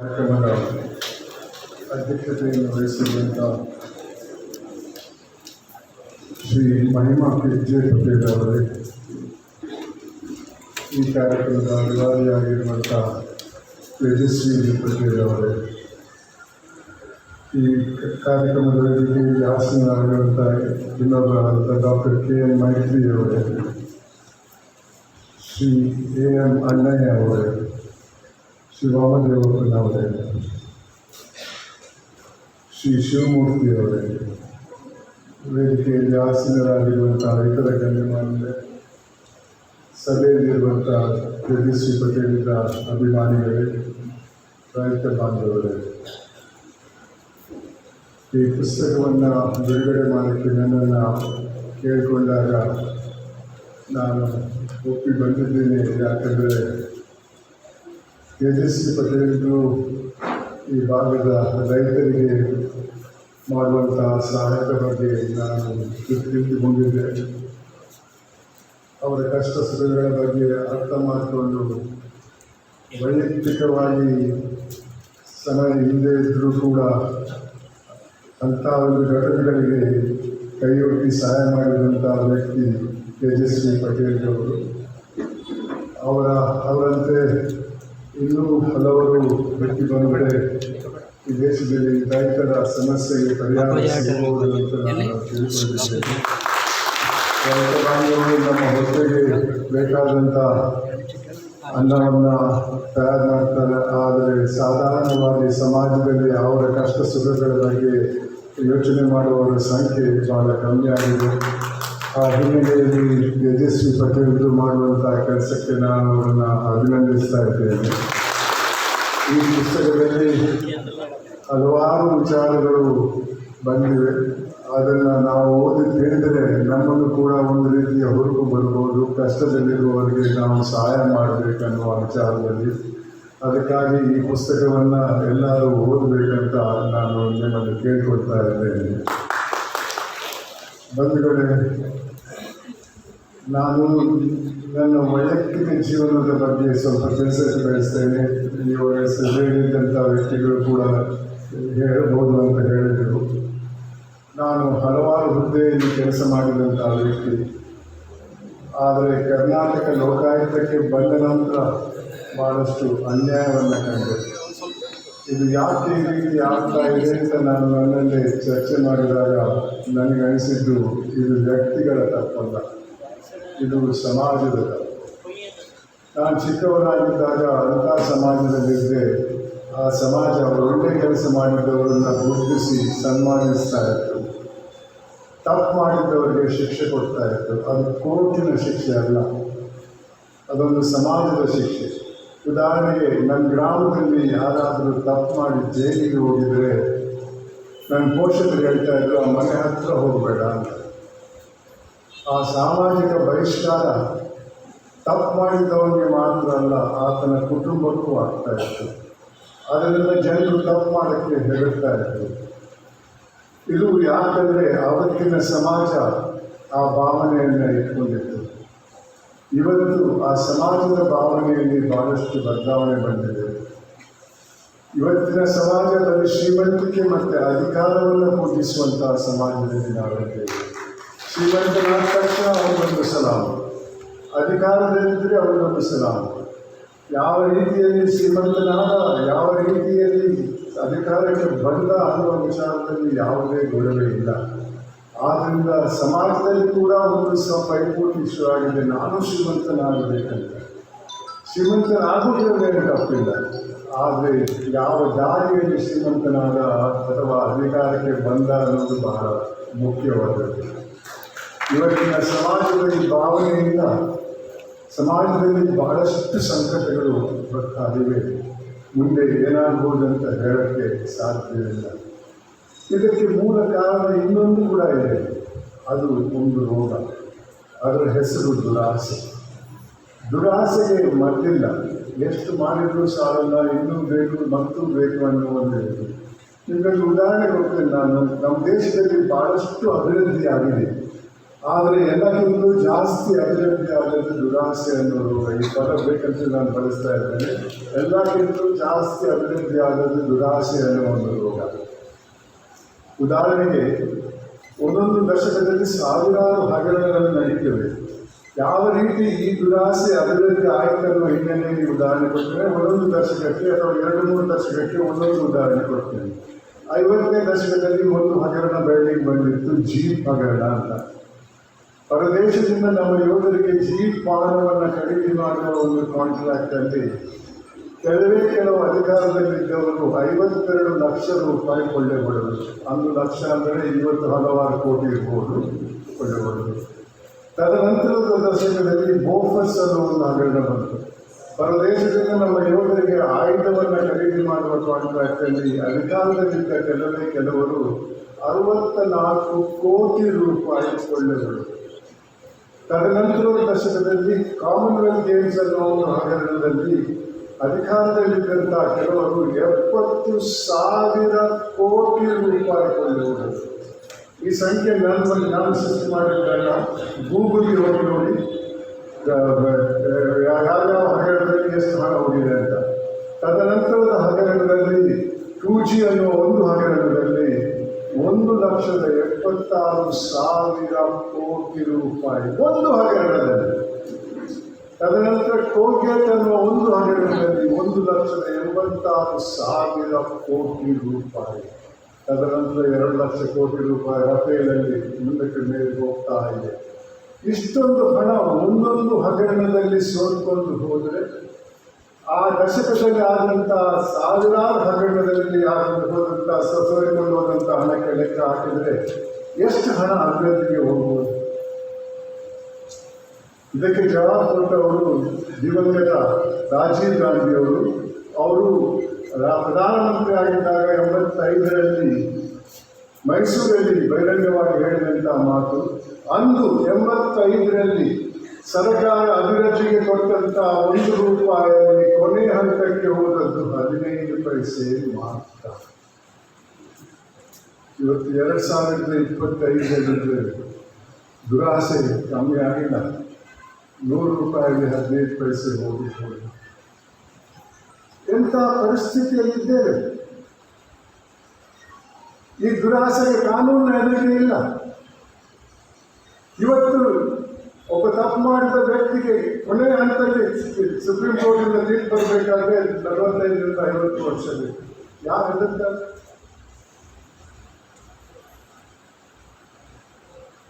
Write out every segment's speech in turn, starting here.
ಕಾರ್ಯಕ್ರಮದ ಅಧ್ಯಕ್ಷತೆಯನ್ನು ವಹಿಸಿರುವಂಥ ಶ್ರೀ ಮಹಿಮಾ ಪಿಜೆ ಪಟೇಲ್ ಅವರೇ ಈ ಕಾರ್ಯಕ್ರಮದ ಅನಿವಾರ್ಯಾಗಿರುವಂಥ ತೇಜಸ್ವಿ ಪಟೇಲ್ ಅವರೇ ಈ ಕಾರ್ಯಕ್ರಮದ ವೇದಿಕೆಯಲ್ಲಿ ಹಾಸನರಾಗಿರುವಂಥ ಇನ್ನೊಬ್ಬರಾದಂಥ ಡಾಕ್ಟರ್ ಕೆ ಎನ್ ಮೈತ್ರಿ ಅವರೇ ಶ್ರೀ ಎ ಎಂ ಅಣ್ಣಯ್ಯ ಅವರೇ ಶ್ರೀ ವಾಮದೇವಪ್ಪನವರೇ ಶ್ರೀ ಶಿವಮೂರ್ತಿ ಅವರೇ ವೇದಿಕೆಯಲ್ಲಿ ಆಸೀನರಾಗಿರುವಂತಹ ಇತರ ಗಣ್ಯಮಾನ್ಯರೇ ಸಭೆಯಲ್ಲಿರುವಂಥ ತೇಜಸ್ವಿ ಪಟೇಲಿನ ಅಭಿಮಾನಿಗಳೇ ರೈತ ಬಾಂಧವರೇ ಈ ಪುಸ್ತಕವನ್ನು ಬಿಡುಗಡೆ ಮಾಡೋಕ್ಕೆ ನನ್ನನ್ನು ಕೇಳಿಕೊಂಡಾಗ ನಾನು ಒಪ್ಪಿ ಬಂದಿದ್ದೇನೆ ಯಾಕಂದರೆ ತೇಜಸ್ವಿ ಪಟೇಲರು ಈ ಭಾಗದ ರೈತರಿಗೆ ಮಾಡುವಂತಹ ಸಹಾಯದ ಬಗ್ಗೆ ನಾನು ತಿಳಿದುಕೊಂಡಿದ್ದೆ ಅವರ ಕಷ್ಟ ಸುಖಗಳ ಬಗ್ಗೆ ಅರ್ಥ ಮಾಡಿಕೊಂಡು ವೈಯಕ್ತಿಕವಾಗಿ ಸಮಯ ಹಿಂದೆ ಇದ್ದರೂ ಕೂಡ ಅಂಥ ಒಂದು ಘಟನೆಗಳಿಗೆ ಕೈಯೊಡ್ಡಿ ಸಹಾಯ ಮಾಡಿದಂಥ ವ್ಯಕ್ತಿ ತೇಜಸ್ವಿ ಪಟೇಲ್ ಅವರು ಅವರ ಅವರಂತೆ ಇನ್ನೂ ಹಲವರು ವ್ಯಕ್ತಿ ಬಂದರೆ ಈ ದೇಶದಲ್ಲಿ ರೈತರ ಸಮಸ್ಯೆಗೆ ಪರಿಹಾರ ಸಿಗಬಹುದು ನಮ್ಮ ಹೊಟ್ಟೆಗೆ ಬೇಕಾದಂಥ ಅನ್ನವನ್ನು ತಯಾರು ಮಾಡ್ತಾರೆ. ಆದರೆ ಸಾಧಾರಣವಾಗಿ ಸಮಾಜದಲ್ಲಿ ಅವರ ಕಷ್ಟ ಸುಖಗಳ ಬಗ್ಗೆ ಯೋಚನೆ ಮಾಡುವವರ ಸಂಖ್ಯೆ ಬಹಳ ಕಮ್ಮಿ ಆಗಿದೆ. ಆ ಹಿನ್ನೆಲೆಯಲ್ಲಿ ತೇಜಸ್ವಿ ಪಟೇಲರು ಮಾಡುವಂಥ ಕೆಲಸಕ್ಕೆ ನಾನು ಅವರನ್ನು ಅಭಿನಂದಿಸ್ತಾ ಇದ್ದೇನೆ. ಈ ಪುಸ್ತಕದಲ್ಲಿ ಹಲವಾರು ವಿಚಾರಗಳು ಬಂದಿವೆ. ಅದನ್ನು ನಾವು ಓದಿ ತಿಳಿದರೆ ನಮ್ಮನ್ನು ಕೂಡ ಒಂದು ರೀತಿಯ ಹುರುಪು ಬರ್ಬೋದು. ಕಷ್ಟದಲ್ಲಿರುವವರಿಗೆ ನಾವು ಸಹಾಯ ಮಾಡಬೇಕನ್ನುವ ವಿಚಾರದಲ್ಲಿ. ಅದಕ್ಕಾಗಿ ಈ ಪುಸ್ತಕವನ್ನು ಎಲ್ಲರೂ ಓದಬೇಕಂತ ನಾನು ನಿಮ್ಮನ್ನು ಕೇಳ್ಕೊಳ್ತಾ ಇದ್ದೇನೆ. ಬಂಧುಗಳೇ ನಾನು ನನ್ನ ವೈಯಕ್ತಿಕ ಜೀವನದ ಬಗ್ಗೆ ಸ್ವಲ್ಪ ಕೆಲಸ ಬಯಸ್ತೇನೆ. ಇವಾಗ ಸಜೆಯಿದ್ದಂಥ ವ್ಯಕ್ತಿಗಳು ಕೂಡ ಹೇಳಬಹುದು ಅಂತ ಹೇಳಿದರು. ನಾನು ಹಲವಾರು ಹುದ್ದೆಯಲ್ಲಿ ಕೆಲಸ ಮಾಡಿದಂಥ ವ್ಯಕ್ತಿ. ಆದರೆ ಕರ್ನಾಟಕ ಲೋಕಾಯುಕ್ತಕ್ಕೆ ಬಂದ ನಂತರ ಭಾಳಷ್ಟು ಅನ್ಯಾಯವನ್ನು ಕಂಡೆ. ಇದು ಯಾಕೆ ಈ ರೀತಿ ಆಗ್ತಾ ಇದೆ ಅಂತ ನಾನು ನನ್ನಲ್ಲಿ ಚರ್ಚೆ ಮಾಡಿದಾಗ ನನಗೆ ಅನಿಸಿದ್ದು ಇದು ವ್ಯಕ್ತಿಗಳ ತಪ್ಪಲ್ಲ. ಇದು ಸಮಾಜದ ನಾನು ಚಿಕ್ಕವರಾಗಿದ್ದಾಗ ಅಂಥ ಸಮಾಜದಲ್ಲಿದ್ದೆ. ಆ ಸಮಾಜ ಒಳ್ಳೆ ಕೆಲಸ ಮಾಡಿದವರನ್ನು ಗುರುತಿಸಿ ಸನ್ಮಾನಿಸ್ತಾ ಇತ್ತು. ತಪ್ಪು ಮಾಡಿದ್ದವರಿಗೆ ಶಿಕ್ಷೆ ಕೊಡ್ತಾ ಇತ್ತು. ಅದು ಕೋರ್ಟಿನ ಶಿಕ್ಷೆ ಅಲ್ಲ. ಅದೊಂದು ಸಮಾಜದ ಶಿಕ್ಷೆ. ಉದಾಹರಣೆಗೆ ನನ್ನ ಗ್ರಾಮದಲ್ಲಿ ಯಾರಾದರೂ ತಪ್ಪು ಮಾಡಿ ಜೈಲಿಗೆ ಹೋಗಿದರೆ ನನ್ನ ಪೋಷಕರು ಹೇಳ್ತಾ ಇದ್ರು, ಆ ಮನೆ ಹತ್ರ ಹೋಗಬೇಡ ಅಂತ. ಆ ಸಾಮಾಜಿಕ ಬಹಿಷ್ಕಾರ ತಪ್ಪು ಮಾಡಿದವನಿಗೆ ಮಾತ್ರ ಅಲ್ಲ, ಆತನ ಕುಟುಂಬಕ್ಕೂ ಆಗ್ತಾ ಇತ್ತು. ಅದರಿಂದ ಜನರು ತಪ್ಪು ಮಾಡೋಕ್ಕೆ ಹೆದರ್ತಾ ಇತ್ತು ಇದು ಯಾಕಂದರೆ ಅವತ್ತಿನ ಸಮಾಜ ಆ ಭಾವನೆಯನ್ನು ಇಟ್ಕೊಂಡಿತ್ತು. ಇವತ್ತು ಆ ಸಮಾಜದ ಭಾವನೆಯಲ್ಲಿ ಬಹಳಷ್ಟು ಬದಲಾವಣೆ ಬಂದಿದೆ. ಇವತ್ತಿನ ಸಮಾಜದಲ್ಲಿ ಶ್ರೀಮಂತಿಕೆ ಮತ್ತು ಅಧಿಕಾರವನ್ನು ಪೂಜಿಸುವಂತಹ ಸಮಾಜದಲ್ಲಿ ನಾವಿದ್ದೇವೆ ಶ್ರೀಮಂತನಾದ ತಕ್ಷಣ ಅವ್ರು ಸಲಾಮು ಅಧಿಕಾರದಲ್ಲಿದ್ದರೆ ಅವರು ಸಲಾಮು ಯಾವ ರೀತಿಯಲ್ಲಿ ಶ್ರೀಮಂತನಾದ, ಯಾವ ರೀತಿಯಲ್ಲಿ ಅಧಿಕಾರಕ್ಕೆ ಬಂದ ಅನ್ನುವ ವಿಚಾರದಲ್ಲಿ ಯಾವುದೇ ಗೌರವ ಇಲ್ಲ. ಆದ್ದರಿಂದ ಸಮಾಜದಲ್ಲಿ ಕೂಡ ಒಂದು ಸ ಪೈಪೋಟಿ ಶುರುವಾಗಿದೆ ನಾನು ಶ್ರೀಮಂತನಾಗಬೇಕಂತ. ಶ್ರೀಮಂತನಾಗುವುದೇನು ತಪ್ಪಿಲ್ಲ. ಆದರೆ ಯಾವ ದಾರಿಯಲ್ಲಿ ಶ್ರೀಮಂತನಾದ ಅಥವಾ ಅಧಿಕಾರಕ್ಕೆ ಬಂದ ಅನ್ನೋದು ಬಹಳ ಮುಖ್ಯವಾದದ್ದು. ಇವತ್ತಿನ ಸಮಾಜದಲ್ಲಿ ಭಾವನೆಯಿಂದ, ಸಮಾಜದಲ್ಲಿ ಬಹಳಷ್ಟು ಸಂಕಟಗಳು ಬರ್ತಾಗಿವೆ ಮುಂದೆ ಏನಾಗ್ಬೋದಂತ ಹೇಳಕ್ಕೆ ಸಾಧ್ಯವಿಲ್ಲ ಇದಕ್ಕೆ ಮೂಲ ಕಾರಣ ಇನ್ನೊಂದು ಕೂಡ ಇದೆ. ಅದು ಒಂದು ರೋಗ. ಅದರ ಹೆಸರು ದುರಾಸೆ. ದುರಾಸೆಗೆ ಮದ್ದಿಲ್ಲ ಎಷ್ಟು ಮಾಡಿದರೂ ಸಾಲಲ್ಲ, ಇನ್ನೂ ಬೇಕು, ಮತ್ತೂ ಬೇಕು ಅನ್ನೋ ಒಂದು ಉದಾಹರಣೆ ಕೊಡ್ತೇನೆ ನಾನು. ನಮ್ಮ ದೇಶದಲ್ಲಿ ಭಾಳಷ್ಟು ಅಭಿವೃದ್ಧಿ ಆಗಿದೆ ಆದರೆ ಎಲ್ಲಕ್ಕಿಂತ ಜಾಸ್ತಿ ಅಭಿವೃದ್ಧಿ ಆದದ್ದು ದುರಾಸೆ ಅನ್ನೋದು ಈ ಪದ ಬೇಕಂತ ನಾನು ಬಳಸ್ತಾ ಇದ್ದೇನೆ. ಎಲ್ಲಕ್ಕಿಂತ ಜಾಸ್ತಿ ಅಭಿವೃದ್ಧಿ ಆದದ್ದು ದುರಾಸೆ ಅನ್ನೋ ಒಂದು ರೋಗ. ಉದಾಹರಣೆಗೆ, ಒಂದೊಂದು ದಶಕದಲ್ಲಿ ಸಾವಿರಾರು ಹಗರಣಗಳು ನಡೀತವೆ. ಯಾವ ರೀತಿ ಈ ದುರಾಸೆ ಅಭಿವೃದ್ಧಿ ಆಯ್ತು ಅನ್ನೋ ಹಿನ್ನೆಲೆಯಲ್ಲಿ ಉದಾಹರಣೆ ಕೊಡ್ತೇನೆ. ಒಂದೊಂದು ದಶಕಕ್ಕೆ ಅಥವಾ ಎರಡು ಮೂರು ದಶಕಕ್ಕೆ ಒಂದೊಂದು ಉದಾಹರಣೆ ಕೊಡ್ತೇನೆ. ಐವತ್ತನೇ ದಶಕದಲ್ಲಿ ಒಂದು ಹಗರಣ ಬೆಳ್ಳಿಗೆ ಬಂದಿತ್ತು, ಜೀಪ್ ಹಗರಣ ಅಂತ. ಹೊರದೇಶದಿಂದ ನಮ್ಮ ಯೋಧರಿಗೆ ಜೀಪ್ ಪಾಲನವನ್ನು ಖರೀದಿ ಮಾಡುವ ಒಂದು ಕಾಂಟ್ರಾಕ್ಟ್ ಅಲ್ಲಿ ಕೆಲವೇ ಕೆಲವು ಅಧಿಕಾರದಲ್ಲಿದ್ದವರು ಐವತ್ತೆರಡು ಲಕ್ಷ ರೂಪಾಯಿ ಕೊಳ್ಳೆ ಕೊಡೋದು ಒಂದು ಲಕ್ಷ ಅಂದರೆ ಇವತ್ತು ಹಲವಾರು ಕೋಟಿ ಇರ್ಬೋದು ಕೊಳ್ಳೆ ಕೊಡೋದು ತದನಂತರದ ದಶಕದಲ್ಲಿ ಬೋಫಸ್ ಅನ್ನೋ ಒಂದು ಹಗರಣ ಬಂತು. ಹೊರದೇಶದಿಂದ ನಮ್ಮ ಯೋಧರಿಗೆ ಆಯುಧವನ್ನು ಖರೀದಿ ಮಾಡುವ ಕಾಂಟ್ರಾಕ್ಟ್ ಅಲ್ಲಿ ಅಧಿಕಾರದಲ್ಲಿದ್ದ ಕೆಲವೇ ಕೆಲವರು ಅರವತ್ತ ನಾಲ್ಕು ಕೋಟಿ ರೂಪಾಯಿ ಕೊಳ್ಳೆಗಳು ತದನಂತರದ ದಶಕದಲ್ಲಿ ಕಾಮನ್ವೆಲ್ತ್ ಗೇಮ್ಸ್ ಅನ್ನೋ ಒಂದು ಹಗರಣದಲ್ಲಿ ಅಧಿಕಾರದಲ್ಲಿದ್ದಂಥ ಕೆಲವರು ಎಪ್ಪತ್ತು ಸಾವಿರ ಕೋಟಿ ರೂಪಾಯಿ ಕೊಳ್ಳುವರು ಈ ಸಂಖ್ಯೆ ನಾನು ನಾನು ಸೃಷ್ಟಿ ಮಾಡಿದ್ದಾಗ ಗೂಗಲ್ಗೆ ಹೋಗಿ ನೋಡಿ ಯಾವ್ಯಾವ ಹಗರಣದಲ್ಲಿ ಎಷ್ಟು ಹಣ ಹೋಗಿದೆ ಅಂತ. ತದನಂತರದ ಹಗರಣದಲ್ಲಿ ಟೂ ಜಿ ಅನ್ನೋ ಒಂದು ಹಗರಣದಲ್ಲಿ ಒಂದು ಲಕ್ಷದ ಎಪ್ಪತ್ತಾರು ಸಾವಿರ ಕೋಟಿ ರೂಪಾಯಿ. ಒಂದು ಹಗರಣದಲ್ಲಿ. ತದನಂತರ ಟೋಲ್ಗೇಟ್ ಅನ್ನುವ ಒಂದು ಹಗರಣದಲ್ಲಿ ಒಂದು ಲಕ್ಷದ ಎಂಬತ್ತಾರು ಸಾವಿರ ಕೋಟಿ ರೂಪಾಯಿ. ತದನಂತರ ಎರಡು ಲಕ್ಷ ಕೋಟಿ ರೂಪಾಯಿ ರಫೇಲಲ್ಲಿ ಮುಂದಕ್ಕೆ ಮೇಲೆ ಹೋಗ್ತಾ ಇದೆ. ಇಷ್ಟೊಂದು ಹಣ ಒಂದೊಂದು ಹಗರಣದಲ್ಲಿ ಸೋಲ್ಕೊಂಡು ಹೋದರೆ ಆ ದಶಕದಲ್ಲಿ ಆದಂತಹ ಸಾವಿರಾರು ಹಗರಣದಲ್ಲಿ ಹೋದಂಥ ಸೋರಿಕೊಂಡು ಹೋದಂಥ ಹಣಕ್ಕೆ ಲೆಕ್ಕ ಹಾಕಿದರೆ ಎಷ್ಟು ಹಣ ಅಭಿವೃದ್ಧಿಗೆ ಹೋಗ್ಬೋದು? ಇದಕ್ಕೆ ಜವಾಬ್ ಕೊಟ್ಟವರು ದಿವಂಗತ ರಾಜೀವ್ ಗಾಂಧಿಯವರು ಅವರು. ಪ್ರಧಾನಮಂತ್ರಿ ಆಗಿದ್ದಾಗ ಎಂಬತ್ತೈದರಲ್ಲಿ ಮೈಸೂರಲ್ಲಿ ಬಹಿರಂಗವಾಗಿ ಹೇಳಿದಂಥ ಮಾತು, ಅಂದು ಎಂಬತ್ತೈದರಲ್ಲಿ ಸರ್ಕಾರ ಅಭಿವೃದ್ಧಿಗೆ ಕೊಟ್ಟಂತ ಒಂದು ರೂಪಾಯಿಯಲ್ಲಿ ಕೊನೆ ಹಂತಕ್ಕೆ ಹೋದದ್ದು ಹದಿನೈದು ಪೈಸೆ ಮಾತ್ರ. ಇವತ್ತು ಎರಡು ಸಾವಿರದ ಇಪ್ಪತ್ತೈದರಲ್ಲಿ ದುರಾಸೆ ಕಮ್ಮಿ ಆಗಿಲ್ಲ. ನೂರು ರೂಪಾಯಿಗೆ ಹದಿನೈದು ಪೈಸೆ ಹೋಗಿ ಎಂಥ ಪರಿಸ್ಥಿತಿಯಲ್ಲಿದ್ದೇವೆ? ಈ ದುರಾಸೆಗೆ ಕಾನೂನು ಎದುರಿಗೆ ಇಲ್ಲ ಇವತ್ತು ಒಬ್ಬ ತಪ್ಪು ಮಾಡಿದ ವ್ಯಕ್ತಿಗೆ ಕೊನೆಯ ಹಂತದಲ್ಲಿ ಸುಪ್ರೀಂ ಕೋರ್ಟಿಂದ ತೀರ್ಪು ಬರಬೇಕಾದ್ರೆ ನಲವತ್ತೈದರಿಂದ ಐವತ್ತು ವರ್ಷ ಬೇಕು ಯಾರು ಹೆದರ್ತಾರೆ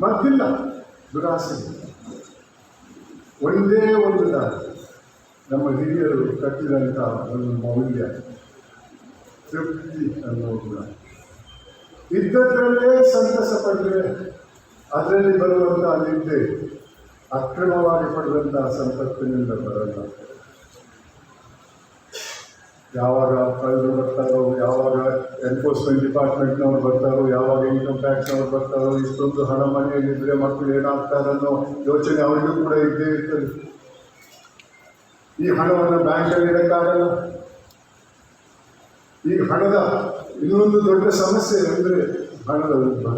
ಮದ್ದಿಲ್ಲ ದುರಾಸೆ ಒಂದೇ ಒಂದು ದಾರಿ ನಮ್ಮ ಹಿರಿಯರು ಕಟ್ಟಿದಂಥ ಒಂದು ಮೌಲ್ಯ ತೃಪ್ತಿ ಅನ್ನೋ ಗುಣ ಇದ್ದದ್ರಲ್ಲೇ ಸಂತಸ ಪಡೆದರೆ ಅದರಲ್ಲಿ ಬರುವಂಥ ನಿದ್ದೆ ಅಕ್ರಮವಾಗಿ ಪಡೆದಂತಹ ಸಂಪತ್ತಿನಿಂದ ಬರಲ್ಲ. ಯಾವಾಗ ಕಳೆದು ಬರ್ತಾರೋ, ಯಾವಾಗ ಎನ್ಫೋರ್ಸ್ಮೆಂಟ್ ಡಿಪಾರ್ಟ್ಮೆಂಟ್ನವ್ರು ಬರ್ತಾರೋ, ಯಾವಾಗ ಇನ್ಕಮ್ ಟ್ಯಾಕ್ಸ್ನವ್ರು ಬರ್ತಾರೋ, ಇಷ್ಟೊಂದು ಹಣ ಮನೆಯಲ್ಲಿದ್ದರೆ ಮಕ್ಕಳು ಏನಾಗ್ತಾರನ್ನೋ ಯೋಚನೆ ಅವರಿಗೂ ಕೂಡ ಇದ್ದೇ ಇರ್ತದೆ. ಈ ಹಣವನ್ನು ಬ್ಯಾಂಕಲ್ಲಿ ಇಡಕ್ಕಾಗಲ್ಲ. ಈ ಹಣದ ಇನ್ನೊಂದು ದೊಡ್ಡ ಸಮಸ್ಯೆ ಅಂದರೆ ಹಣದ ಉದ್ಭವ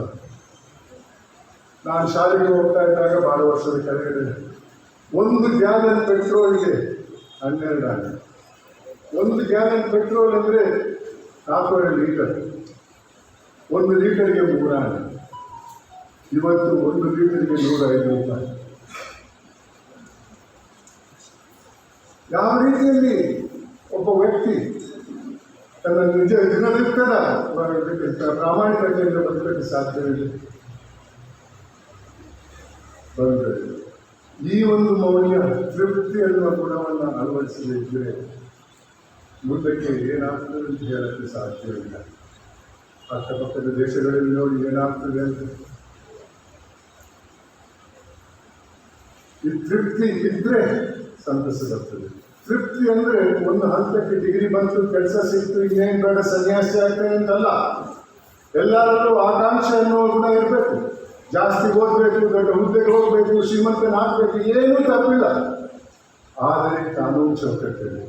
ನಾನು ಶಾಲೆಗೆ ಹೋಗ್ತಾ ಇದ್ದಾಗ ಭಾಳ ವರ್ಷದ ಕೆಳಗಡೆ ಒಂದು ಗ್ಯಾಲನ್ ಪೆಟ್ರೋಲ್ಗೆ ಹನ್ನೆರಡು ಆನೆ ಒಂದು ಗ್ಯಾಲನ್ ಪೆಟ್ರೋಲ್ ಅಂದರೆ ನಾಲ್ಕೂವರೆ ಲೀಟರ್ ಒಂದು ಲೀಟರ್ಗೆ ಮೂರು ಇವತ್ತು ಒಂದು ಲೀಟರ್ಗೆ ನೂರ ಐದು ರೂಪಾಯಿ ಯಾವ ರೀತಿಯಲ್ಲಿ ಒಬ್ಬ ವ್ಯಕ್ತಿ ತನ್ನ ನಿಜ ದಿನನಿತ್ಯದ ಪ್ರಾಮಾಣಿಕತೆಯಿಂದ ಬದುಕಕ್ಕೆ ಸಾಧ್ಯವಿದೆ ಬಂದರೆ ಈ ಒಂದು ಮೌಲ್ಯ ತೃಪ್ತಿ ಅನ್ನುವ ಗುಣವನ್ನು ಅಳವಡಿಸದಿದ್ದರೆ ಮುಂದಕ್ಕೆ ಏನಾಗ್ತದೆ ಅಂತ ಹೇಳಕ್ಕೆ ಸಾಧ್ಯವಿಲ್ಲ ಅಕ್ಕಪಕ್ಕದ ದೇಶಗಳಲ್ಲಿ ನೋಡಿ ಏನಾಗ್ತದೆ ಅಂತ. ಈ ತೃಪ್ತಿ ಇದ್ರೆ ಸಂತಸ ಬರ್ತದೆ. ತೃಪ್ತಿ ಅಂದ್ರೆ ಒಂದು ಹಂತಕ್ಕೆ ಡಿಗ್ರಿ ಬಂತು, ಕೆಲಸ ಸಿಕ್ತು, ಇನ್ನೇನು ಬೇಡ, ಸನ್ಯಾಸಿ ಆಗ್ತದೆ ಅಂತಲ್ಲ. ಎಲ್ಲರಲ್ಲೂ ಆಕಾಂಕ್ಷೆ ಅನ್ನೋ ಗುಣ ಇರಬೇಕು. ಜಾಸ್ತಿ ಓದಬೇಕು, ದೊಡ್ಡ ಹುದ್ದೆಗೆ ಹೋಗಬೇಕು ಶ್ರೀಮಂತನಾಗಬೇಕು ಏನೂ ತಪ್ಪಿಲ್ಲ. ಆದರೆ ಕಾನೂನು ಚೌಕಟ್ಟಲ್ಲಿ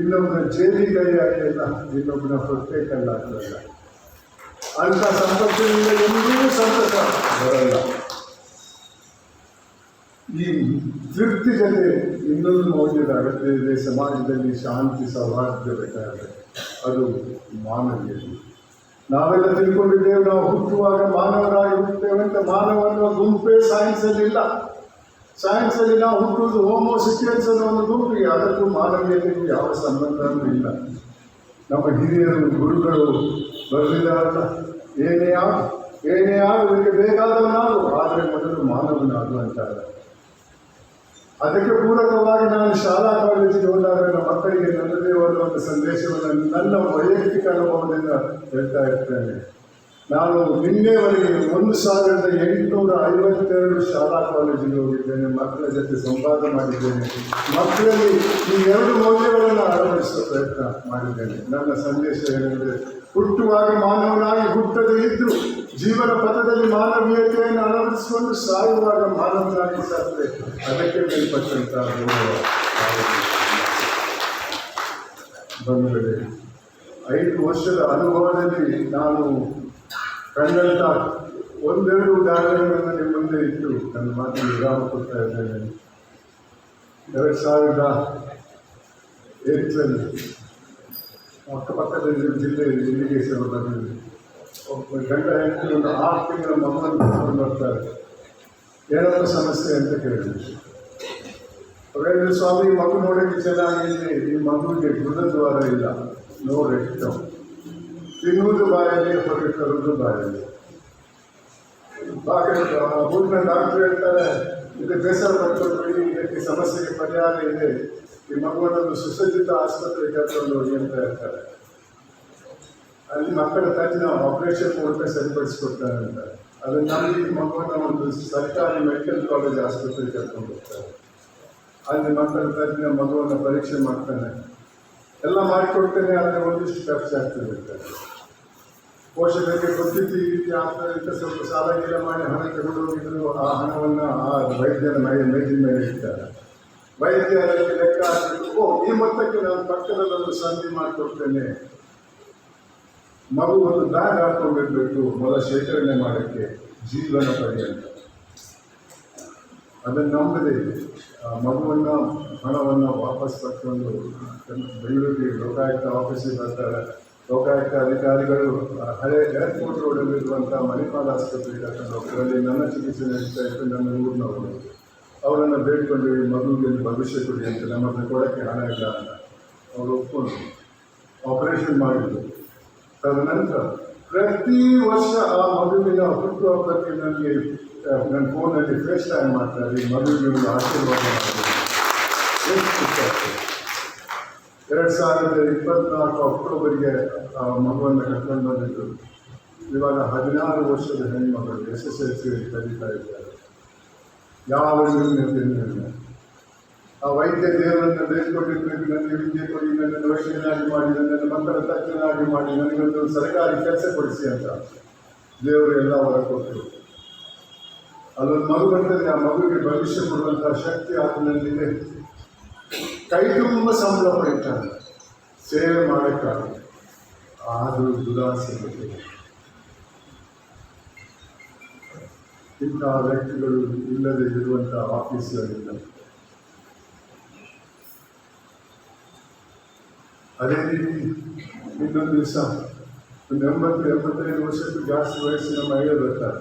ಇನ್ನೊಬ್ಬನ ಜೇಲಿ ಕೈ ಹಾಕಿಲ್ಲ ಇನ್ನೊಬ್ಬನ ಪ್ರತ್ಯೇಕ ಕಲ್ಲಾಗಲ್ಲ ಅಂತ ಸಂಪತ್ತಿನಿಂದ ಎಂದೂ ಸಂತಸ ಬರಲ್ಲ. ಈ ತೃಪ್ತಿ ಜೊತೆ ಇನ್ನೊಂದು ಮೌಲ್ಯದ ಅಗತ್ಯ ಇದೆ ಸಮಾಜದಲ್ಲಿ ಶಾಂತಿ ಸೌಹಾರ್ದ ಬೇಕಾದ್ರೆ ಅದು ಮಾನವೀಯತೆ. ನಾವೆಲ್ಲ ತಿಳ್ಕೊಂಡಿದ್ದೇವೆ, ನಾವು ಹುಟ್ಟುವಾಗ ಮಾನವರಾಗಿ ಹುಟ್ಟುತ್ತೇವೆ ಅಂತ ಮಾನವ ಅನ್ನುವ ಗುಂಪೇ ಸೈನ್ಸ್ ಅಲ್ಲಿ ಇಲ್ಲ. ಸೈನ್ಸ್ ಅಲ್ಲಿ ನಾವು ಹುಟ್ಟುವುದು ಹೋಮೋಸಿಪಿಯನ್ಸ್ ಅನ್ನೋ ಒಂದು ಗುಂಪಿಗೆ ಅದಕ್ಕೂ ಮಾನವೀಯತೆಗೂ ಯಾವ ಸಂಬಂಧವೂ ಇಲ್ಲ. ನಮ್ಮ ಹಿರಿಯರು, ಗುರುಗಳು ಬರಲಿಲ್ಲ ಏನೇ ಆಗು, ಏನೇ ಆಗ ಇದಕ್ಕೆ ಬೇಕಾದವನಾಗು, ಆದರೆ ಮೊದಲು ಮಾನವನಾಗು ಅಂತಾರೆ ಅದಕ್ಕೆ ಪೂರಕವಾಗಿ ನಾನು ಶಾಲಾ ಕಾಲೇಜಿಗೆ ಹೋದಾಗ ನನ್ನ ಮಕ್ಕಳಿಗೆ ನನ್ನದೇ ಆದ ಒಂದು ಸಂದೇಶವನ್ನು ನನ್ನ ವೈಯಕ್ತಿಕ ಅನುಭವದಿಂದ ಹೇಳ್ತಾ ಇರ್ತೇನೆ. ನಾನು ನಿನ್ನೆವರೆಗೆ ಒಂದು ಸಾವಿರದ ಎಂಟುನೂರ ಐವತ್ತೆರಡು ಶಾಲಾ ಕಾಲೇಜಿಗೆ ಹೋಗಿದ್ದೇನೆ. ಮಕ್ಕಳ ಜೊತೆ ಸಂವಾದ ಮಾಡಿದ್ದೇನೆ. ಮಕ್ಕಳಲ್ಲಿ ಈ ಎರಡು ಮೌಲ್ಯಗಳನ್ನು ಅಳವಡಿಸುವ ಪ್ರಯತ್ನ ಮಾಡಿದ್ದೇನೆ. ನನ್ನ ಸಂದೇಶ ಏನೆಂದರೆ, ಹುಟ್ಟುವಾಗಿ ಮಾನವನಾಗಿ ಹುಟ್ಟದೇ ಇದ್ರು ಜೀವನ ಪಥದಲ್ಲಿ ಮಾನವೀಯತೆಯನ್ನು ಅಳವಡಿಸಿಕೊಂಡು ಸಾಯುವಾಗ ಮಾನವರಾಗಿ ಸಾಧ್ಯ. ಅದಕ್ಕೆ ಮೇಲ್ಪಟ್ಟಂತಹ. ಬಂಧುಗಳೇ ಐದು ವರ್ಷದ ಅನುಭವದಲ್ಲಿ ನಾನು ಕಂಡಂತ ಒಂದೆರಡು ಉದಾಹರಣೆಗಳನ್ನು ನಿಮ್ಮ ಮುಂದೆ ಇಟ್ಟು ನನ್ನ ಮಾತಿಗೆ ವಿರಾಮ ಕೊಡ್ತಾ ಇದ್ದೇನೆ. ಎರಡು ಸಾವಿರದ ಎಂಟರಲ್ಲಿ ಅಕ್ಕಪಕ್ಕದಲ್ಲಿ ಜಿಲ್ಲೆಯಲ್ಲಿ ಇರಿಗೇಷನ್ ಬಂದಿದೆ ಒಬ್ಬ ಗಂಡ ಹೆಂಡತಿ ಒಂದು ಆರು ತಿಂಗಳ ಮಗುವನ್ನು ಕರ್ಕೊಂಡು ಬರ್ತಾರೆ. ಏನಪ್ಪ ಸಮಸ್ಯೆ ಅಂತ ಕೇಳಿದ್ರು. ಹೇಳಿದ್ರು ಸ್ವಾಮಿ ಮಗು ನೋಡೋಕ್ಕೆ ಚೆನ್ನಾಗಿದೆ ಈ ಮಗುವಿಗೆ ಮೃದದ್ವಾರ ಇಲ್ಲ. ನೋ ರೆಕ್ಟಮ್ ತಿನ್ನುವುದು ಬಾಯಲ್ಲಿ, ಹೊರಗೆ ತರುವುದು ಬಾಯಲ್ಲಿ. ಊರಿನ ಡಾಕ್ಟರ್ ಹೇಳ್ತಾರೆ, ಇದು ಬೇಸರ ಪಡ್ಕೊಳ್ಬೇಡಿ ಇದಕ್ಕೆ ಸಮಸ್ಯೆಗೆ ಪರಿಹಾರ ಇದೆ. ಈ ಮಗುವನ್ನೊಂದು ಸುಸಜ್ಜಿತ ಆಸ್ಪತ್ರೆಗೆ ಕರ್ಕೊಂಡು ಹೋಗಿ ಅಂತ ಹೇಳ್ತಾರೆ. ಅಲ್ಲಿ ಮಕ್ಕಳ ನಾವು ಆಪರೇಷನ್ ಮೂಲಕ ಸರಿಪಡಿಸ್ಕೊಡ್ತಾರೆ ಅಂತ. ಅದನ್ನ ಈ ಮಗುವನ್ನ ಒಂದು ಸರ್ಕಾರಿ ಮೆಡಿಕಲ್ ಕಾಲೇಜ್ ಆಸ್ಪತ್ರೆಗೆ ಕರ್ಕೊಂಡು ಹೋಗ್ತಾರೆ. ಅಲ್ಲಿ ಮಕ್ಕಳ ತಜ್ಞ ಮಗುವನ್ನು ಪರೀಕ್ಷೆ ಮಾಡ್ತಾನೆ. ಎಲ್ಲ ಮಾಡಿಕೊಡ್ತೇನೆ, ಆದರೆ ಒಂದಿಷ್ಟು ಖರ್ಚಾಗ್ತದೆ ಅಂತ. ಪೋಷಕರಿಗೆ ಗೊತ್ತಿದ್ದು ಈ ರೀತಿ ಆಗ್ತದೆ ಅಂತ ಸ್ವಲ್ಪ ಸಾಲ ಗೀಲ ಮಾಡಿ ಹಣ ತಗೊಂಡು ಹೋಗಿದ್ರು, ಆ ಹಣವನ್ನು ಆ ವೈದ್ಯನ ಮೈ ಮೇಜಿನ ಮೇಲೆ ಇಡ್ತಾರೆ. ವೈದ್ಯರಲ್ಲಿ ಲೆಕ್ಕ ಹಾಕಿದ್ರು, ಓ, ಈ ಮೊತ್ತಕ್ಕೆ ನಾನು ಪಕ್ಕದಲ್ಲಿ ಒಂದು ಸಂಧಿ ಮಾಡಿಕೊಡ್ತೇನೆ. ಮಗು ಒಂದು ಬ್ಯಾಗ್ ಹಾಕೊಂಡಿರ್ಬೇಕು ಮೊಲ ಶೇಖರಣೆ ಮಾಡೋಕ್ಕೆ ಜೀವನ ಪರ್ಯಂತ. ಅದನ್ನು ನಂಬದೆ ಮಗುವನ್ನು ಹಣವನ್ನು ವಾಪಸ್ ತಕ್ಕೊಂಡು ಬೆಂಗಳೂರಿಗೆ ಲೋಕಾಯುಕ್ತ ಆಫೀಸಿಗೆ ಬರ್ತಾರೆ. ಲೋಕಾಯುಕ್ತ ಅಧಿಕಾರಿಗಳು ಹಳೆ ಏರ್ಪೋರ್ಟ್ ರೋಡಲ್ಲಿರುವಂಥ ಮಣಿಪಾಲ್ ಆಸ್ಪತ್ರೆ ಕರ್ಕೊಂಡು ಹೋಗ್ತಾರೆ. ನನ್ನ ಚಿಕಿತ್ಸೆ ನಡೀತಾ ಇತ್ತು, ನನ್ನ ಊರಿನವರು. ಅವರನ್ನು ಬೇಡ್ಕೊಂಡು ಮಗುವಿಗೆ ಭವಿಷ್ಯ ಕೊಡಿ ಅಂತ ನಮ್ಮ ಹತ್ರ ಕೊಡೋಕ್ಕೆ ಹಣ ಇಲ್ಲ ಅಂತ. ಅವರು ಒಪ್ಕೊಂಡು ಆಪರೇಷನ್ ಮಾಡಿದ್ರು. ತದನಂತರ ಪ್ರತಿ ವರ್ಷ ಆ ಮಗುವಿನ ನನಗೆ ನನ್ನ ಫೋನಲ್ಲಿ ಫೇಸ್ ಟೈಮ್ ಮಾಡ್ತಾರೆ. ಒಂದು ಆಶೀರ್ವಾದ ಆಗ್ತದೆ. ಎರಡು ಸಾವಿರದ ಇಪ್ಪತ್ನಾಲ್ಕು ಅಕ್ಟೋಬರ್ಗೆ ಆ ಮಗುವನ್ನು ಕರ್ಕೊಂಡು ಬಂದಿದ್ದು, ಇವಾಗ ಹದಿನಾರು ವರ್ಷದ ಹೆಣ್ಮಗಳು ಎಸ್ ಎಸ್ ಎಲ್ ಸಿ ಕಲಿತಾ ಇದ್ದಾರೆ. ಯಾವ ನಿರ್ಣಯ ಆ ವೈದ್ಯ ದೇವರನ್ನು ಬೇಡ್ಕೊಂಡಿರ್ಬೇಕು ನನಗೆ ವಿದ್ಯೆ ಕೊಡಿ ನನ್ನನ್ನು ವೈದ್ಯನಾಗಿ ಮಾಡಿ ನನ್ನನ್ನು ಮಕ್ಕಳ ತಜ್ಞನಾಗಿ ಮಾಡಿ ನನಗೊಂದು ಸರ್ಕಾರಿ ಕೆಲಸ ಕೊಡಿಸಿ ಅಂತ ದೇವರು ಎಲ್ಲ ವರ ಕೊಟ್ಟರು. ಅಲ್ಲೊಂದು ಮಗು ಬಂದರೆ ಆ ಮಗುವಿಗೆ ಭವಿಷ್ಯ ಕೊಡುವಂತಹ ಶಕ್ತಿ ಆತನಲ್ಲಿದೆ. ಕೈ ತುಂಬ ಸಂಬಳ ಪಡಿತಾನೆ ಸೇವೆ ಮಾಡಬೇಕಾಗ ಆದರೂ ದುರಾಸೆ ಇಂತಹ ವ್ಯಕ್ತಿಗಳು ಇಲ್ಲದೆ ಇರುವಂತಹ ಆಫೀಸ್ಗಳಿಲ್ಲ ಅದೇ ರೀತಿ ಇನ್ನೊಂದು ದಿವಸ, ಒಂದು ಎಂಬತ್ತು, ಎಂಬತ್ತೈದು ವರ್ಷಕ್ಕೂ ಜಾಸ್ತಿ ವಯಸ್ಸಿನ ಮಹಿಳೆ ಬರ್ತಾರೆ.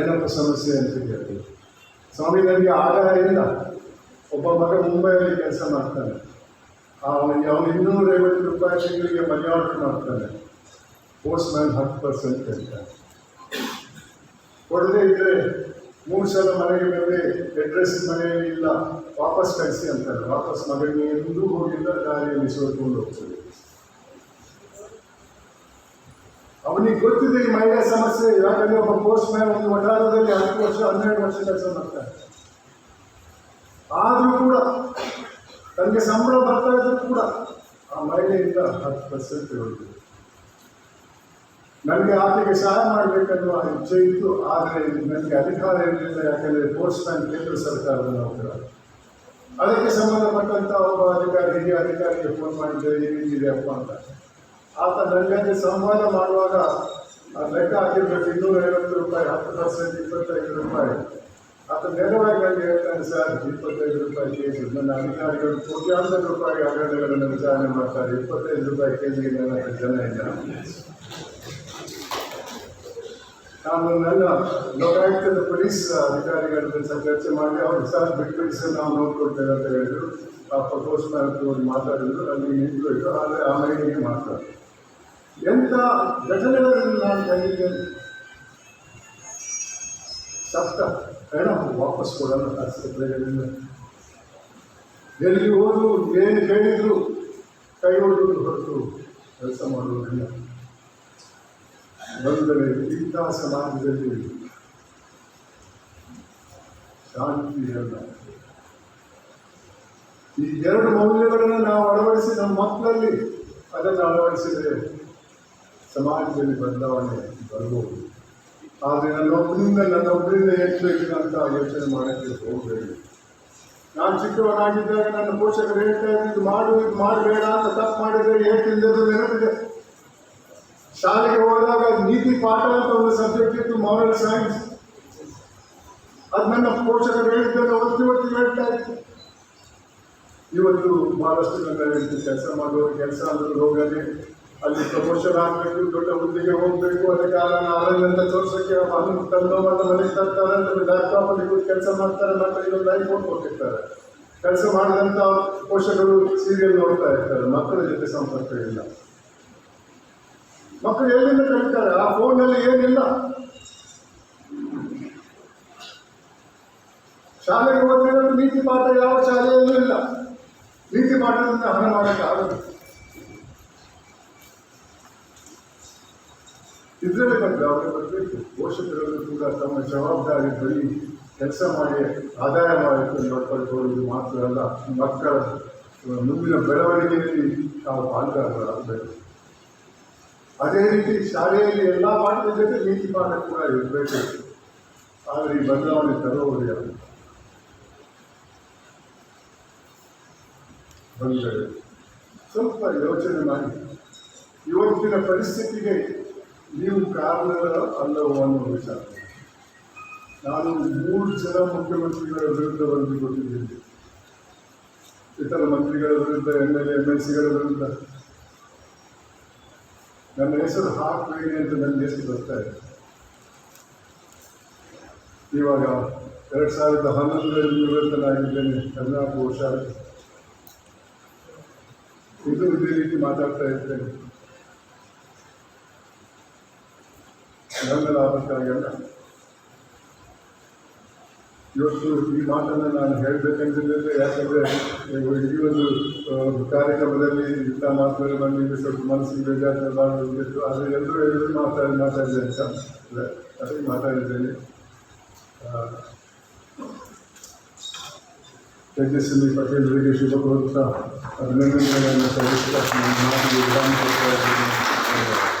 ಏನಪ್ಪ ಸಮಸ್ಯೆ ಅಂತ ಕೇಳ್ತೀವಿ ಸ್ವಾಮಿ, ನನಗೆ ಆಧಾರ ಇಲ್ಲ. ಒಬ್ಬ ಮಗ ಮುಂಬೈಯಲ್ಲಿ ಕೆಲಸ ಮಾಡ್ತಾನೆ. ಅವನಿಗೆ ಅವನು ಇನ್ನೂರೈವತ್ತು ರೂಪಾಯಿ ತಿಂಗಳಿಗೆ ಮನೆ ಆರ್ಡರ್ ಮಾಡ್ತಾನೆ. ಪೋಸ್ಟ್ ಮ್ಯಾನ್ ಹತ್ತು ಪರ್ಸೆಂಟ್ ಕೇಳ್ತಾನೆ ಕೊಡದೇ ಇದ್ದರೆ ಮೂರು ಸಲ ಮನೆಗೆ ಬಂದರೆ ಅಡ್ರೆಸ್ ಮನೆಯಲ್ಲಿ ಇಲ್ಲ. ವಾಪಸ್ ಕಳಿಸಿ ಅಂತಾರೆ. ವಾಪಸ್ ಮಗನಿಗೆ ಎಂದೂ ಹೋಗಿಲ್ಲ ದಾರಿಯಲ್ಲಿ ಸೋರ್ಕೊಂಡು ಹೋಗ್ತದೆ. ಅವನಿಗೆ ಗೊತ್ತಿದೆ ಈ ಮಹಿಳಾ ಸಮಸ್ಯೆ. ಯಾಕಂದ್ರೆ ಒಬ್ಬ ಪೋಸ್ಟ್ ಮ್ಯಾನ್ ಒಂದು ವಠಾರದಲ್ಲಿ ಹತ್ತು ವರ್ಷ, ಹನ್ನೆರಡು ವರ್ಷ ಕೆಲಸ ಮಾಡ್ತಾರೆ ಆದರೂ ಕೂಡ ತನಗೆ ಸಂಬಳ ಬರ್ತಾ ಇದ್ರು ಕೂಡ ಆ ಮಹಿಳೆಯಿಂದ ಹತ್ತು ಪರ್ಸೆಂಟ್ ಹೋಗಿದೆ ನನಗೆ ಆಕೆಗೆ ಸಹಾಯ ಮಾಡಬೇಕನ್ನುವ ಇಚ್ಛೆ ಇತ್ತು ಆದರೆ ನನಗೆ ಅಧಿಕಾರ ಇರಲಿಲ್ಲ ಯಾಕಂದರೆ ಪೋಸ್ಟ್ ಮ್ಯಾನ್ ಕೇಂದ್ರ ಸರ್ಕಾರದ ನೌಕರ ಅದಕ್ಕೆ ಸಂಬಂಧಪಟ್ಟಂತ ಒಬ್ಬ ಅಧಿಕಾರಿ ಹಿರಿಯ ಅಧಿಕಾರಿಗೆ ಫೋನ್ ಮಾಡಿದ್ದೆ ಈ ರೀತಿ ಇದೆಯಪ್ಪ ಅಂತ ಆತ ನನಗೆ ಸಂವಾದ ಮಾಡುವಾಗ ಆ ಲೆಕ್ಕ ಹಾಕಿರ್ಬೇಕು ಇನ್ನೂರ ಐವತ್ತು ರೂಪಾಯಿ ಹತ್ತು ಪರ್ಸೆಂಟ್ ಇಪ್ಪತ್ತೈದು ರೂಪಾಯಿ ಆತ ನೇರವಾಗಿ ನನಗೆ ಹೇಳ್ತಾನೆ ಸರ್ ಇಪ್ಪತ್ತೈದು ರೂಪಾಯಿ ಕೆ ಜಿ ನನ್ನ ಅಧಿಕಾರಿಗಳು ಕೋಟ್ಯಾಂತರ ರೂಪಾಯಿ ಹಗರಣಗಳನ್ನು ವಿಚಾರಣೆ ಮಾಡ್ತಾರೆ ಇಪ್ಪತ್ತೈದು ರೂಪಾಯಿ ಕೆ ಜಿಗೆ ನನ್ನ ಹತ್ರ ಜನ ಇಲ್ಲ ನಾನು ನನ್ನ ಲೋಕಾಯುಕ್ತದ ಪೊಲೀಸ್ ಅಧಿಕಾರಿಗಳ ಜೊತೆ ಚರ್ಚೆ ಮಾಡಿ ಅವ್ರಿಗೆ ಸರ್ ಬಿಟ್ಬಿಡಿಸಿ ನಾವು ನೋಡ್ಕೊಳ್ತೇವೆ ಅಂತ ಹೇಳಿದ್ರು. ಆ, ಪ್ರಪೋಸ್ ಮಾಡಿ ಮಾತಾಡಿದ್ರು, ಅಲ್ಲಿ ನಿಂತ್ಕೊಳ್ತು ಆದರೆ ಆಮೇಲೆ ಹೀಗೆ ಮಾಡ್ತಾರೆ ಎಂಥ ಘಟನೆಗಳನ್ನು ನಾನು ಕಂಡಿದ್ದೇನೆ ಸಪ್ತ ಹಣ ವಾಪಸ್ ಕೊಡಲ್ಲ ಆಸ್ಪತ್ರೆಗಳಿಂದ ಎಲ್ಲಿ ಹೋದ್ರು, ಏನು ಹೇಳಿದ್ರು ಕೈ ಹೊಡೆದು ಹೊರತು ಕೆಲಸ ಮಾಡುವುದಿಲ್ಲ. ಬಂದರೆ ಇಂಥ ಸಮಾಜದಲ್ಲಿ ಶಾಂತಿ ಇರಲ್ಲ ಈ ಎರಡು ಮೌಲ್ಯಗಳನ್ನು ನಾವು ಅಳವಡಿಸಿ ನಮ್ಮ ಮಕ್ಕಳಲ್ಲಿ ಅದನ್ನು ಅಳವಡಿಸಿದರೆ ಸಮಾಜದಲ್ಲಿ ಬದಲಾವಣೆ ಬರಬಹುದು ಆದರೆ ನನ್ನ ಒಬ್ಬರಿಂದ ನನ್ನ ಒಬ್ಬರಿಂದ ಹೆಚ್ಚು ಅಂತ ಯೋಚನೆ ಮಾಡೋಕ್ಕೆ ಹೋಗಬೇಡಿ. ನಾನು ಚಿಕ್ಕವನಾಗಿದ್ದಾಗ ನನ್ನ ಪೋಷಕರು ಹೇಳ್ತಾ ಇದ್ದು ಇದು ಮಾಡು, ಇದು ಮಾಡಬೇಡ ಅಂತ ತಪ್ಪು ಮಾಡಿದ್ರೆ ಹೇಳ್ತಿದ್ದದು ನೆನಪಿದೆ? ಶಾಲೆಗೆ ಹೋದಾಗ ನೀತಿ ಪಾಠ ಅಂತ ಒಂದು ಸಬ್ಜೆಕ್ಟ್ ಇತ್ತು ಮಾರಲ್ ಸೈನ್ಸ್ ಅದು ನನ್ನ ಪೋಷಕರು ಹೇಳಿದ್ದನ್ನು ಒತ್ತಿ ಒತ್ತಿ ಹೇಳ್ತಾ ಇತ್ತು ಇವತ್ತು ಬಹಳಷ್ಟು ನನ್ನ ಹೆಂಡತಿ ಕೆಲಸ ಮಾಡುವವರು, ಕೆಲಸ ಅಂದ್ರೆ ಹೋಗದೆ, ಅಲ್ಲಿ ಪ್ರಮೋಷನ್ ಆಗಬೇಕು, ದೊಡ್ಡ ಹುದ್ದೆಗೆ ಹೋಗಬೇಕು ಅದಕ್ಕೆ ಅವರನ್ನೆಲ್ಲ ತೋರಿಸೋಕ್ಕೆ ಅದನ್ನು ತಂದು ಮತ್ತೆ ಮನೆಗೆ ತರ್ತಾರೆ ಅಂದರೆ ಲ್ಯಾಪ್ಟಾಪಲ್ಲಿ ಕೂತು ಕೆಲಸ ಮಾಡ್ತಾರೆ ಇನ್ನೊಂದು ಐಫೋನ್ ಕೊಟ್ಟಿರ್ತಾರೆ ಕೆಲಸ ಮಾಡಿದಂಥ ಪೋಷಕರು ಸೀರಿಯಲ್ ನೋಡ್ತಾ ಇರ್ತಾರೆ, ಮಕ್ಕಳ ಜೊತೆ ಸಂಪರ್ಕ ಇಲ್ಲ. ಮಕ್ಕಳು ಎಲ್ಲಿಂದ ಕಲಿತಾರೆ ಆ ಫೋನಲ್ಲಿ ಏನಿಲ್ಲ. ಶಾಲೆಗೆ ಹೋದ್ರೆ ನೀತಿ ಪಾಠ, ಯಾವ ಶಾಲೆಯಲ್ಲೂ ಇಲ್ಲ. ನೀತಿ ಪಾಠದಿಂದ ಹಣ ಮಾಡಕ್ಕೆ ಆಗುತ್ತೆ ಇದರಲ್ಲಿ ಬಂದರೆ ಅವರಿಗೆ ಬರಬೇಕು. ಪೋಷಕರನ್ನು ಕೂಡ ತಮ್ಮ ಜವಾಬ್ದಾರಿ ಬಳಿ ಕೆಲಸ ಮಾಡಿ, ಆದಾಯ ಮಾಡಿ ನೋಡ್ಕೊಳ್ಕೊಳ್ಳುವುದು ಮಾತ್ರ ಅಲ್ಲ, ಮಕ್ಕಳ ಮುಂದಿನ ಬೆಳವಣಿಗೆಯಲ್ಲಿ ತಾವು ಪಾಲ್ಗಾರರಾಗಬೇಕು ಅದೇ ರೀತಿ ಶಾಲೆಯಲ್ಲಿ ಎಲ್ಲ ಪಾಠದ ಜೊತೆ ನೀತಿ ಪಾಠ ಕೂಡ ಇರಬೇಕು. ಆದರೆ ಈ ಬದಲಾವಣೆ ತರುವುದು ಯಾರು? ಬಂದರೆ ಸ್ವಲ್ಪ ಯೋಚನೆ ಮಾಡಿ. ಇವತ್ತಿನ ಪರಿಸ್ಥಿತಿಗೆ ನೀವು ಕಾರಣಗಳ ಅಲ್ಲವೋ ಅನ್ನೋ ವಿಚಾರ. ನಾನು ಮೂರು ಜನ ಮುಖ್ಯಮಂತ್ರಿಗಳ ವಿರುದ್ಧ ಬಂದು ಕೊಟ್ಟಿದ್ದೇನೆ. ಇತರ ಮಂತ್ರಿಗಳ ವಿರುದ್ಧ ಎಂ ಎಲ್ ಎಂ ಎಲ್ ಸಿಗಳ ವಿರುದ್ಧ. ನನ್ನ ಹೆಸರು ಹಾಕಬೇಡಿ ಅಂತ ನನ್ನ ಹೆಸರು ಬರ್ತಾ ಇದೆ ಇವಾಗ ಎರಡು ಸಾವಿರದ ಹನ್ನೊಂದರಲ್ಲಿ ನಿವೃತ್ತನಾಗಿದ್ದೇನೆ ಹದಿನಾಲ್ಕು ವರ್ಷ ಆಯಿತು ಇದು ಇದೇ ರೀತಿ ಮಾತಾಡ್ತಾ ಇರ್ತೇನೆ. ನನ್ನ ಲಾಭಕ್ಕಾಗಲ್ಲ ಇವತ್ತು ಈ ಮಾತನ್ನು ನಾನು ಹೇಳಬೇಕಂತಿದ್ದರೆ ಯಾಕಂದರೆ ಈ ಒಂದು ಆ, ಕಾರ್ಯಕ್ರಮದಲ್ಲಿ ಇಂಥ ಮಾತುಗಳು ಬಂದಿದ್ದು ಸ್ವಲ್ಪ ಮನಸ್ಸಿಗೆ ಬೇಜಾರು ಮಾಡಿತ್ತು ಆದರೆ ಎಲ್ಲರೂ ಎಲ್ಲರೂ ಮಾತಾಡಿ ಮಾತಾಡಿದೆ ಅಂತ ಅದೇ ಅದಕ್ಕೆ ಮಾತಾಡಿದ್ದೇನೆ ಆ, ತೇಜಸ್ವಿನಿ ಪಟೇಲರಿಗೆ ಶುಭ ಕೋರುತ್ತಾ ಅಭಿನಂದನೆಗಳನ್ನು ಸಲ್ಲಿಸುತ್ತಾ ನನ್ನ ಮಾತಿಗೆ ವಿರಾಮ ಕೊಡ್ತಾ ಇದ್ದೇನೆ.